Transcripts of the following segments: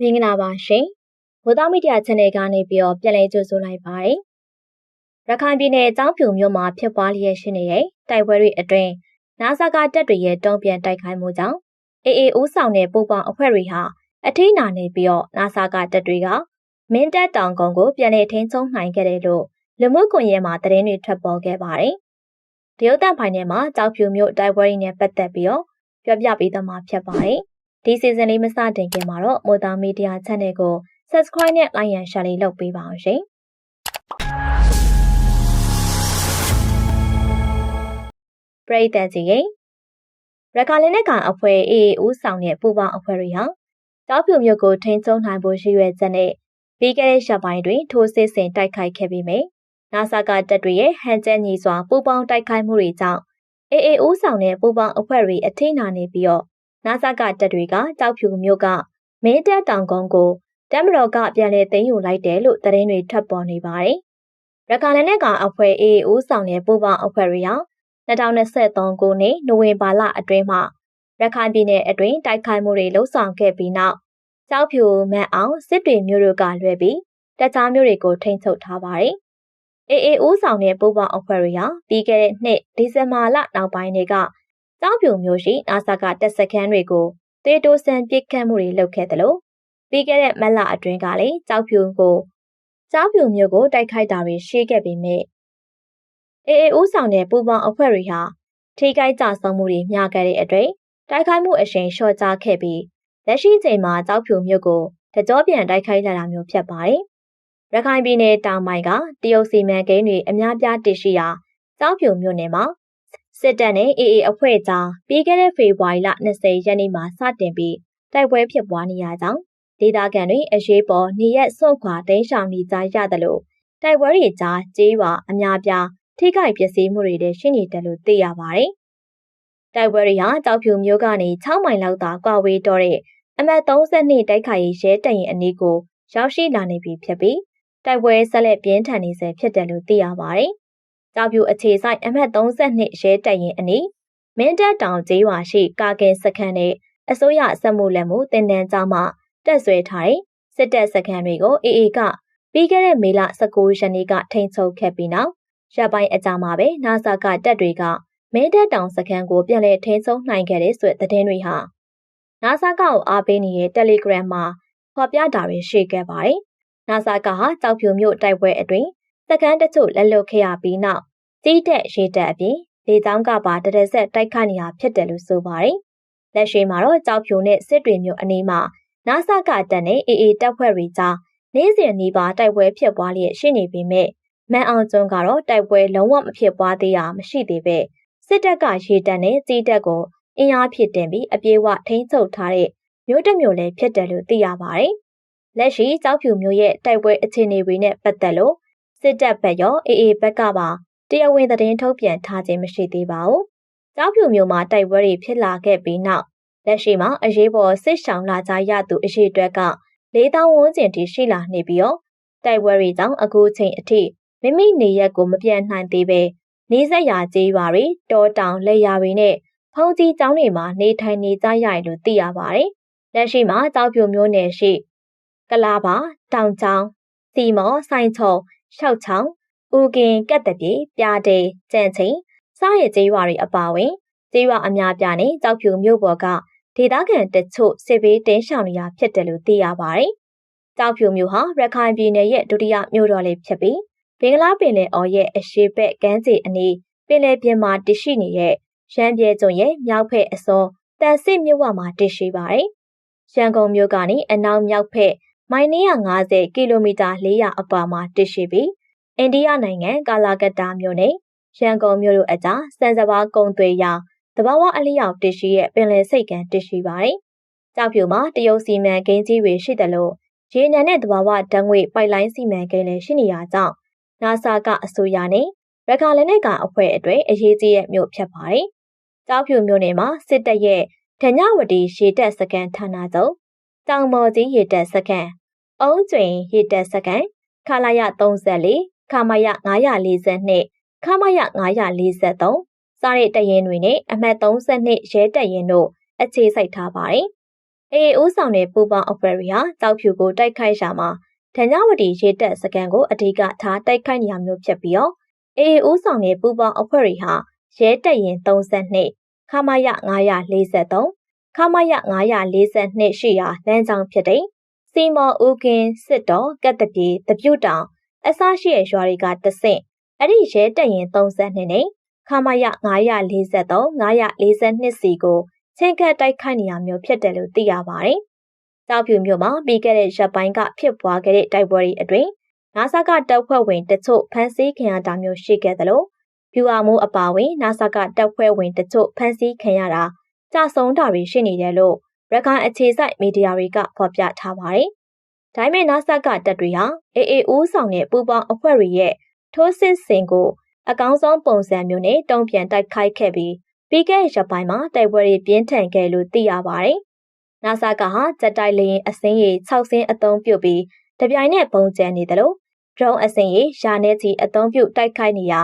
မင်္ဂလာပါရှင်။ဝသားမီဒီယာ channel ကနေပြီးတော့ပြန်လည်ကြိုဆိုလိုက်ပါတယ်။ရခိုင်ပြည်နယ်အကြောင်းပြုံမြို့မှာဖြစ်ပွားလျက်ရှိနေတဲ့တိုက်ပွဲတွေအတွင်းနာဆာကတပ်တွေရဲ့တုံ့ပြန်တိုက်ခိုက်မှုကြောင့်အေအေဦးဆောင်တဲ့ပူပေါင်းအဖွဲ့တွေဟာအထိနာနေပြီးတော့နာဆာကတပ်တွေကမင်းတပ်တောင်ကုန်းကိုပြန်လည်ထိန်းချုပ်နိုင်ခဲ့တယ်လို့လူမှုကွန်ရက်မှာသတင်းတွေထွက်ပေါ်ခဲ့ပါတယ်။တရုတ်တန်ဖိုင်ထဲမှာကြောက်ဖြူမြို့တိုက်ပွဲတွေနဲ့ပတ်သက်ပြီးတော့ပြောပြပေးသွားမှာဖြစ်ပါတယ်။ ဒီစီဇန်လေးမစတင်ခင်မှာတော့မိုတာမီဒီယာ channel ကို subscribe နဲ့ like and share လေးလုပ်ပေးပါအောင်ရှင်။ပရိသတ်ကြီးရေရခိုင်လက်နက်ကောင်အဖွဲ့ AA ဦးဆောင်တဲ့ပူးပေါင်းအဖွဲ့တွေဟာတောက်ဖြူမြို့ကိုထိန်းချုပ်နိုင်ဖို့ရည်ရွယ်ချက်နဲ့ပြီးခဲ့တဲ့ရက်ပိုင်းတွင်ထိုးစစ်ဆင်တိုက်ခိုက်ခဲ့ပြီးမြဲနာဆာကတပ်တွေရဲ့ဟန်ချက်ညီစွာပူးပေါင်းတိုက်ခိုက်မှုတွေကြောင့် AA ဦးဆောင်တဲ့ပူးပေါင်းအဖွဲ့တွေအထိနာနေပြီးတော့ နာဆာကတပ်တွေကကြောက်ဖြူမြို့ကမင်းတပ်တောင်ကုန်းကိုတပ်မတော်ကပြန်လည်သိမ်းယူလိုက်တယ်လို့သတင်းတွေထွက်ပေါ်နေပါတယ်။ရခိုင်လက်ကောင်အဖွဲ့ AA ဦးဆောင်တဲ့ပူးပေါင်းအဖွဲ့တွေဟာ2023ခုနှစ်နိုဝင်ဘာလအတွင်းမှာရခိုင်ပြည်နယ်အတွင်းတိုက်ခိုက်မှုတွေလှုပ်ဆောင်ခဲ့ပြီးနောက်ကြောက်ဖြူမန်အောင်စစ်တွေမျိုးတို့ကလွှဲပြီးတခြားမျိုးတွေကိုထိန်းချုပ်ထားပါတယ်။ AA ဦးဆောင်တဲ့ပူးပေါင်းအဖွဲ့တွေဟာပြီးခဲ့တဲ့နှစ်ဒီဇင်ဘာလနောက်ပိုင်းတွေက တောက်ပြိုမျိုးရှိနာဆာကတက်စခန်းတွေကိုတေတိုဆန်ပစ်ခတ်မှုတွေလုပ်ခဲ့တယ်လို့ပြီးခဲ့တဲ့မက်လအတွင်းကလည်းကြောက်ပြိုကိုကြောက်ပြိုမျိုးကိုတိုက်ခိုက်တာတွေရှိခဲ့ပေမဲ့အေအေဦးဆောင်တဲ့ပူပေါင်းအဖွဲ့တွေဟာထိခိုက်ကြဆုံးမှုတွေများခဲ့တဲ့အတွက်တိုက်ခိုက်မှုအရှိန်လျှော့ချခဲ့ပြီးလက်ရှိချိန်မှာကြောက်ဖြူမြို့ကိုတကြောပြန်တိုက်ခိုက်လာတာမျိုးဖြစ်ပါတယ်။ရခိုင်ပြည်နယ်တောင်ပိုင်းကတရုတ်စီမံကိန်းတွေအများပြားတည်ရှိရာကြောက်ဖြူမြို့နယ်မှာ စစ်တပ်နဲ့ AA အဖွဲ့ကြားပြီးခဲ့တဲ့ဖေဖော်ဝါရီလ20ရက်နေ့မှာစတင်ပြီးတိုက်ပွဲဖြစ်ပွားနေရကြောင်းဒေသခံတွေအရေးပေါ်နေရက်စွန့်ခွာတိမ်းရှောင်နေကြရတယ်လို့တိုက်ပွဲတွေကြားကြေးရွာအများပြားထိခိုက်ပျက်စီးမှုတွေလည်းရှိနေတယ်လို့သိရပါတယ်။တိုက်ပွဲတွေဟာကြောက်ဖြူမျိုးကနေ6မိုင်လောက်သာကွာဝေးတော့တဲ့အမတ်32တိုက်ခိုက်ရေးရဲတပ်ရင်အနီးကိုရောက်ရှိလာနေပြီဖြစ်ပြီးတိုက်ပွဲဆက်လက်ပြင်းထန်နေဆဲဖြစ်တယ်လို့သိရပါတယ်။ ကြောက်ပြူအခြေဆိုင်အမှတ်32ရဲတပ်ရင်အနီးမင်းတပ်တောင်ကျေးရွာရှိကာကင်စခန်းနဲ့အစိုးရစက်မှုလက်မှုတင်တန်းကြားမှတက်ဆွဲထားတဲ့စစ်တပ်စခန်းတွေကိုအေအေကပြီးခဲ့တဲ့မေလ19ရက်နေ့ကထိန်းချုပ်ခဲ့ပြီးနောက်ရပ်ပိုင်းအကြာမှာပဲနာဆာကတပ်တွေကမင်းတပ်တောင်စခန်းကိုပြန်လည်ထိန်းချုပ်နိုင်ခဲ့တဲ့ဆိုတဲ့သတင်းတွေဟာနာဆာကကိုအားပေးနေတဲ့ Telegram မှာဖော်ပြတာတွေရှိခဲ့ပါတယ်။နာဆာကဟာကြောက်ဖြူမြို့တိုက်ပွဲအတွင်း စကန်းတချို့လက်လွတ်ခဲ့ရပြီးနောက်ကြီးတက်ရေးတက်အပြင်လေကြောင်းကပါတရဆက်တိုက်ခိုက်နေတာဖြစ်တယ်လို့ဆိုပါတယ်။လက်ရှိမှာတော့ကြောက်ဖြူနဲ့စစ်တွေမျိုးအနီးမှာနာဆာကတက်နဲ့အေအေတပ်ဖွဲ့တွေကြားနေ့စဉ်နီးပါးတိုက်ပွဲဖြစ်ပွားလျက်ရှိနေပေမဲ့မန်အောင်ကျွန်းကတော့တိုက်ပွဲလုံးဝမဖြစ်ပွားသေးတာမရှိသေးပဲစစ်တပ်ကရေတပ်နဲ့ကြီးတပ်ကိုအင်အားဖြစ်တင်ပြီးအပြေးဝထိန်းချုပ်ထားတဲ့မြို့တစ်မြို့လည်းဖြစ်တယ်လို့သိရပါတယ်။လက်ရှိကြောက်ဖြူမျိုးရဲ့တိုက်ပွဲအခြေအနေတွေနဲ့ပတ်သက်လို့ စစ်တပ်ဘက်ရောအေအေဘက်ကပါတရားဝင်သတင်းထုတ်ပြန်ထားခြင်းမရှိသေးပါဘူး။ကြောက်ဖြူမျိုးမှာတိုက်ပွဲတွေဖြစ်လာခဲ့ပြီးနောက်လက်ရှိမှာအရေးပေါ်စစ်ဆောင်လာကြရသူအရေးအတွက်က၄တောင်းဝန်းကျင်ထိရှိလာနေပြီးတော့တိုက်ပွဲတွေကြောင့်အခုချိန်အထိမိမိနေရက်ကိုမပြန်နိုင်သေးပဲနေဆက်ရာကျေးရွာတွေတောတောင်လက်ရာတွေနဲ့ဖုံးကြီးကျောင်းတွေမှာနေထိုင်နေကြရတယ်လို့သိရပါတယ်။လက်ရှိမှာကြောက်ဖြူမျိုးနယ်ရှိကလာပါတောင်ချောင်းစီမော်ဆိုင်ချုံ ရှောက်ချောင်းဦးကင်ကက်တပြေပြားတေကြံချင်းစားရဲ့ကျေးရွာတွေအပါဝင်ကျေးရွာအများပြားနဲ့ကြောက်ဖြူမြို့ပေါ်ကဒေသခံတချို့စစ်ဘေးတင်းရှောင်နေရဖြစ်တယ်လို့သိရပါတယ်။ကြောက်ဖြူမြို့ဟာရခိုင်ပြည်နယ်ရဲ့ဒုတိယမြို့တော်လေးဖြစ်ပြီးဘင်္ဂလားပင်လယ်အော်ရဲ့အရှေ့ဘက်ကမ်းခြေအနီးပင်လယ်ပြင်မှာတရှိနေတဲ့ရန်ပြဲကျွန်းရဲ့မြောက်ဖက်အစွန်တန်စစ်မြို့ဝမှာတရှိပါတယ်။ရန်ကုန်မြို့ကနေအနောက်မြောက်ဖက် မိုင်950ကီလိုမီတာ400အကွာမှာတရှိပြီးအိန္ဒိယနိုင်ငံကာလာကတ္တာမြို့နဲ့ရန်ကုန်မြို့တို့အကြားစံစဘာကုံသွေးရောင်တဘာဝအလျောက်တရှိရဲ့ပင်လယ်စိတ်ကမ်းတရှိပါတယ်။ကြောက်ဖြူမှာတရုတ်စီမံကိန်းကြီးတွေရှိတယ်လို့ရေနံနဲ့တဘာဝဓာတ်ငွေပိုက်လိုင်းစီမံကိန်းလည်းရှိနေရကြောင်းနာဆာကအဆိုရနဲ့ရခိုင်လက်နက်ကောင်အဖွဲ့အတွေ့အရေးကြီးတဲ့မြို့ဖြစ်ပါတယ်။ကြောက်ဖြူမြို့နယ်မှာစစ်တပ်ရဲ့ဓညဝတီရေတပ်စကန်ဌာနချုပ်တောင်မော်ကြီးရေတပ်စကန် အုံးကျွင်ရေတပ်စကန်ခလာရ34ခမရ942ခမရ943စားတဲ့တရင်တွေနဲ့အမှတ်32ရဲတရင်တို့အခြေစိုက်ထားပါတယ်။အေအေဦးဆောင်တဲ့ပူပေါင်းအဖွဲ့တွေဟာတောက်ဖြူကိုတိုက်ခိုက်ရှာမှာဒဏ္ဍဝတီရေတက်စကန်ကိုအဓိကထားတိုက်ခိုက်နေရမျိုးဖြစ်ပြီးတော့အေအေဦးဆောင်တဲ့ပူပေါင်းအဖွဲ့တွေဟာရဲတက်ရင်32ခမရ943ခမရ942ရှိရာလမ်းကြောင်းဖြစ်တဲ့ စီမော်ဦးကင်းစစ်တော်ကက်တပြေတပြုတ်တောင်အစရှိရဲ့ရွာတွေကတဆင့်အဲ့ဒီရဲတက်ရင်32နဲ့ခမရ943 942စီကိုချင်းကပ်တိုက်ခိုက်နေရမျိုးဖြစ်တယ်လို့သိရပါတယ်။တောက်ဖြူမြို့မှာပြီးခဲ့တဲ့ရက်ပိုင်းကဖြစ်ပွားခဲ့တဲ့တိုက်ပွဲတွေအတွင်းနာဆာကတပ်ဖွဲ့ဝင်တချို့ဖမ်းဆီးခံရတာမျိုးရှိခဲ့သလိုပြူအာမှုအပါဝင်နာဆာကတပ်ဖွဲ့ဝင်တချို့ဖမ်းဆီးခံရတာကြဆုံးတာတွေရှိနေတယ်လို့ ရခိုင်အခြေစိုက်မီဒီယာတွေကဖော်ပြထားပါတယ်။ဒါပေမဲ့နာဆာကတပ်တွေဟာအေအေဦးဆောင်တဲ့ပူပေါင်းအဖွဲ့တွေရဲ့ထိုးစစ်ဆင်ကိုအကောင်းဆုံးပုံစံမျိုးနဲ့တုံ့ပြန်တိုက်ခိုက်ခဲ့ပြီးပြီးခဲ့တဲ့ရက်ပိုင်းမှာတိုက်ပွဲတွေပြင်းထန်ခဲ့လို့သိရပါတယ်။နာဆာကဟာစက်တိုက်လင်းအစင်းရီ6စင်းအသုံးပြုပြီးတပြိုင်နက်ပုံကျန်နေတယ်လို့ drone အစင်းရီရာနေချီအသုံးပြုတိုက်ခိုက်နေရ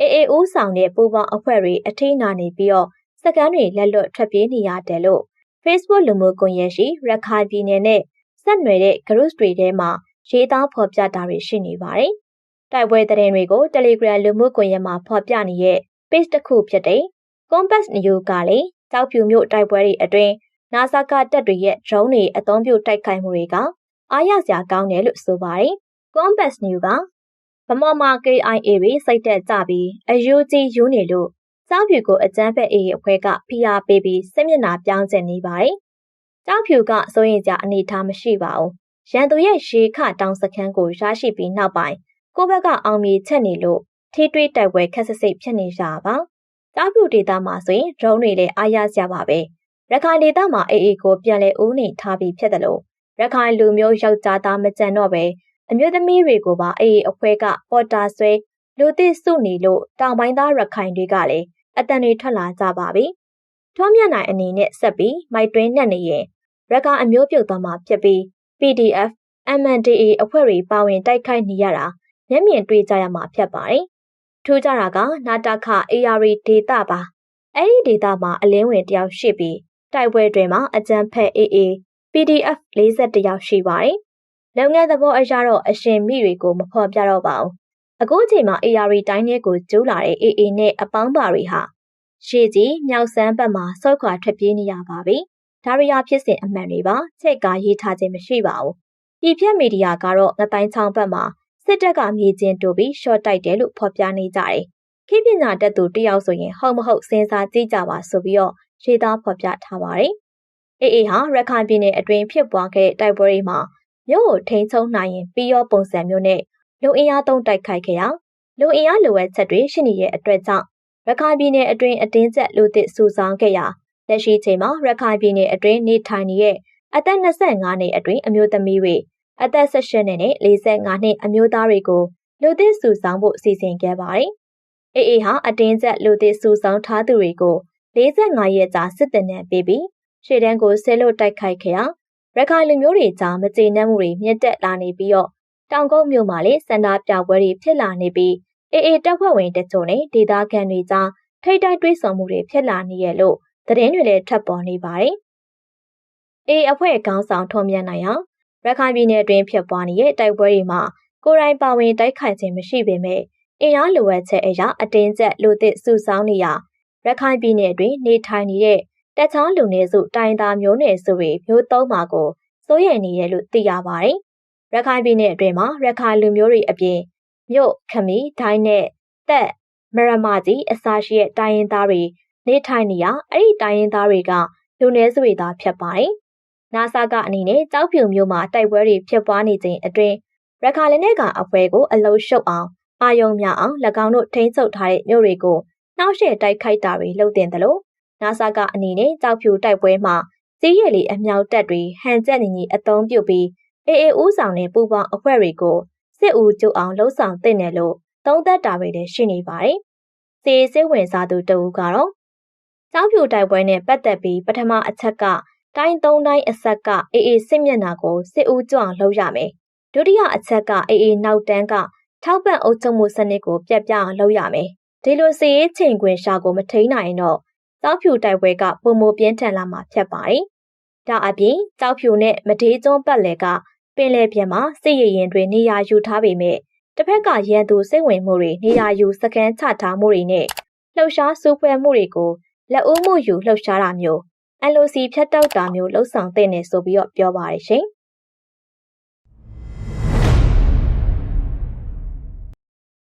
အေအေဦးဆောင်တဲ့ပူပေါင်းအဖွဲ့တွေအထိနာနေပြီးတော့စကန်းတွေလက်လွတ်ထွက်ပြေးနေရတယ်လို့ Facebook လူမှုကွန်ရက်ရှိရခိုင်ပြည်နယ်နဲ့ဆက်နွယ်တဲ့ group တွေထဲမှာရေးသားဖော်ပြတာတွေရှိနေပါတယ်။တိုက်ပွဲသတင်းတွေကို Telegram လူမှုကွန်ရက်မှာဖော်ပြနေတဲ့ page တစ်ခုဖြစ်တဲ့ Compass News ကလည်းတောက်ဖြူမြို့တိုက်ပွဲတွေအတွင်းနာဆာကတပ်တွေရဲ့ drone တွေအသုံးပြုတိုက်ခိုက်မှုတွေကအားရစရာကောင်းတယ်လို့ဆိုပါတယ်။ Compass News ကဗမော်မာ KIA တွေစိတ်သက်ကြပြီးအယူကြီးယူနေလို့ ကြောက်ဖြူကိုအကြမ်းဖက်အေးအဖွဲ့ကဖိအားပေးပြီးစစ်မျက်နှာပြောင်းကျင်နေပါတယ်။ကြောက်ဖြူကစိုးရင်ကြအနေထားမရှိပါဘူး။ရန်သူရဲ့ရှေခတောင်စခန်းကိုရရှိပြီးနောက်ပိုင်းကိုဘက်ကအောင်မြေချက်နေလို့ထိတွေးတိုက်ပွဲခက်ဆစ်စိတ်ဖြစ်နေကြပါ။ကြောက်ဖြူဒေသမှာဆိုရင် drone တွေလည်းအားရစရာပါပဲ။ရခိုင်ဒေသမှာအေးအေးကိုပြန်လဲဦးနေထားပြီးဖြစ်တယ်လို့ရခိုင်လူမျိုးယောက်ျားသားမကြံတော့ပဲအမျိုးသမီးတွေကိုပါအေးအေးအဖွဲကပေါ်တာဆွဲလူသစ်စုနေလို့တောင်ပိုင်းသားရခိုင်တွေကလည်း အတန်တွေထွက်လာကြပါပြီ။ထွန်းမြတ်နိုင်အနေနဲ့ဆက်ပြီးမိုက်တွင်းနဲ့နေရင်ရကအမျိုးပြုတ်သွားမှာဖြစ်ပြီး PDF MNDA အဖွဲ့တွေပါဝင်တိုက်ခိုက်နေရတာမျက်မြင်တွေ့ကြရမှာဖြစ်ပါတယ်။ထူးခြားတာကနာတာခ AR ဒေတာပါ။အဲ့ဒီဒေတာမှာအလင်းဝင်တယောက်ရှိပြီးတိုက်ပွဲတွေမှာအကြံဖက် AA PDF 40ယောက်ရှိပါတယ်။လုပ်ငန်းသဘောအရတော့အရှင်မိတွေကိုမဖော်ပြတော့ပါဘူး။ အခုချိန်မှာ AR တိုင်းထဲကိုကျိုးလာတဲ့ AA နဲ့အပေါင်းပါတွေဟာရှေ့ကြီးမြောက်စမ်းဘက်မှာဆော့ခွာထွက်ပြေးနေရပါပြီ။ဒါရီယာဖြစ်စဉ်အမှန်တွေပါချက်ကားရေးထားခြင်းမရှိပါဘူး။ဒီဖြက်မီဒီယာကတော့ငတိုင်းချောင်းဘက်မှာစစ်တပ်ကမြေချင်းတူပြီးရှော့တိုက်တယ်လို့ဖော်ပြနေကြတယ်။ခေပညာတက်သူတယောက်ဆိုရင်ဟုတ်မဟုတ်စဉ်းစားကြည့်ကြပါဆိုပြီးတော့ရေးသားဖော်ပြထားပါတယ်။အေးအေးဟာရခိုင်ပြည်နယ်အတွင်းဖြစ်ပွားခဲ့တဲ့တိုက်ပွဲတွေမှာမြို့ကိုထိန်းချုပ်နိုင်ရင်ပြီးရောပုံစံမျိုးနဲ့ လူအင်အားသုံးတိုက်ခိုက်ခဲ့ရလူအင်အားလိုအပ်ချက်တွေရှိနေတဲ့အတွက်ကြောင့်ရခိုင်ပြည်နယ်အတွင်းအတင်းကျပ်လူသစ်စုဆောင်းခဲ့ရာလက်ရှိချိန်မှာရခိုင်ပြည်နယ်အတွင်းနေထိုင်နေတဲ့အသက်25နှစ်အတွင်းအမျိုးသမီးတွေအသက်18နှစ်နဲ့45နှစ်အမျိုးသားတွေကိုလူသစ်စုဆောင်းဖို့စီစဉ်ခဲ့ပါတယ်။အေးအေးဟာအတင်းကျပ်လူသစ်စုဆောင်းထားသူတွေကို45ရက်ကြာစစ်တပ်နဲ့ပေးပြီးရှေ့တန်းကိုဆဲလို့တိုက်ခိုက်ခဲ့ရာရခိုင်လူမျိုးတွေကြားမကျေနပ်မှုတွေမြင့်တက်လာနေပြီးတော့ တောင်ကုန်းမြို့မှာလည်းစန္ဒပြပွဲတွေဖြစ်လာနေပြီးအေအေတပ်ဖွဲ့ဝင်တချို့နဲ့ဒေသခံတွေကြားထိတ်တိုက်တွေးဆောင်မှုတွေဖြစ်လာနေရလို့သတင်းတွေလည်းထပ်ပေါ်နေပါတယ်။အေအဖွဲ့ခေါင်းဆောင်ထုံးမြတ်နိုင်ဟာရခိုင်ပြည်နယ်အတွင်းဖြစ်ပွားနေတဲ့တိုက်ပွဲတွေမှာကိုယ်တိုင်ပါဝင်တိုက်ခိုက်ခြင်းမရှိပေမဲ့အင်အားလိုအပ်ချက်အရာအတင်းကျပ်လူသစ်စုဆောင်းနေရရခိုင်ပြည်နယ်အတွင်းနေထိုင်နေတဲ့တခြားလူနည်းစုတိုင်းသားမျိုးနွယ်စုတွေမျိုးသုံးပါကိုစိုးရိမ်နေတယ်လို့သိရပါတယ်။ ရခိုင်ပြည်နယ်အတွင်းမှာရခိုင်လူမျိုးတွေအပြင်မြို့ခမီဒိုင်းနဲ့တက်မရမကြီးအစာရှိတဲ့တိုင်းရင်းသားတွေနေထိုင်နေရအဲ့ဒီတိုင်းရင်းသားတွေကလူနည်းစုတွေသာဖြစ်ပါတယ်။နာဆာကအနေနဲ့ကြောက်ဖြူမျိုးမှာတိုက်ပွဲတွေဖြစ်ပွားနေခြင်းအတွင်းရခိုင်လက်နက်ကအဖွဲကိုအလုံးရှုပ်အောင်အာယုံများအောင်၎င်းတို့ထိန်းချုပ်ထားတဲ့မြို့တွေကိုနှောက်ယှက်တိုက်ခိုက်တာတွေလုပ်တင်တယ်လို့နာဆာကအနေနဲ့ကြောက်ဖြူတိုက်ပွဲမှာစီးရည်လီအမြောက်တက်တွေဟန်ချက်နေကြီးအသုံးပြုပြီး အေအေဦးဆောင်တဲ့ပူပေါင်းအဖွဲ့တွေကိုစစ်ဦးကျုပ်အောင်လှုံ့ဆော်တဲ့နယ်လို့သုံးသက်တာတွေလည်းရှိနေပါတယ်။စီစိတ်ဝင်စားသူတဦးကတော့ကြောက်ဖြူတိုက်ပွဲနဲ့ပတ်သက်ပြီးပထမအချက်ကတိုင်းသုံးတိုင်းအဆက်ကအေအေစစ်မျက်နှာကိုစစ်ဦးကျုပ်အောင်လှုပ်ရမယ်။ဒုတိယအချက်ကအေအေနောက်တန်းကထောက်ပံ့အုပ်ချုပ်မှုစနစ်ကိုပြတ်ပြအောင်လုပ်ရမယ်။ဒီလိုစီရေးချိန်ခွင်ရှာကိုမထိန်နိုင်တော့တောက်ဖြူတိုက်ပွဲကပုံမပြင်းထန်လာမှာဖြစ်ပါတယ်။ဒါအပြင်ကြောက်ဖြူနဲ့မဒေးကျွန်းပတ်လည်က ပင်လယ်ပြင်မှာစစ်ရေးရင်တွေနေရာယူထားပေမဲ့တစ်ဖက်ကရန်သူစိတ်ဝင်မှုတွေနေရာယူစကန်ချထားမှုတွေနဲ့လှုပ်ရှားစူးပွဲမှုတွေကိုလက်ဦးမှုယူလှုပ်ရှားတာမျိုး LOC ဖြတ်တောက်တာမျိုးလှုပ်ဆောင်တဲ့နေဆိုပြီးတော့ပြောပါရရှင်။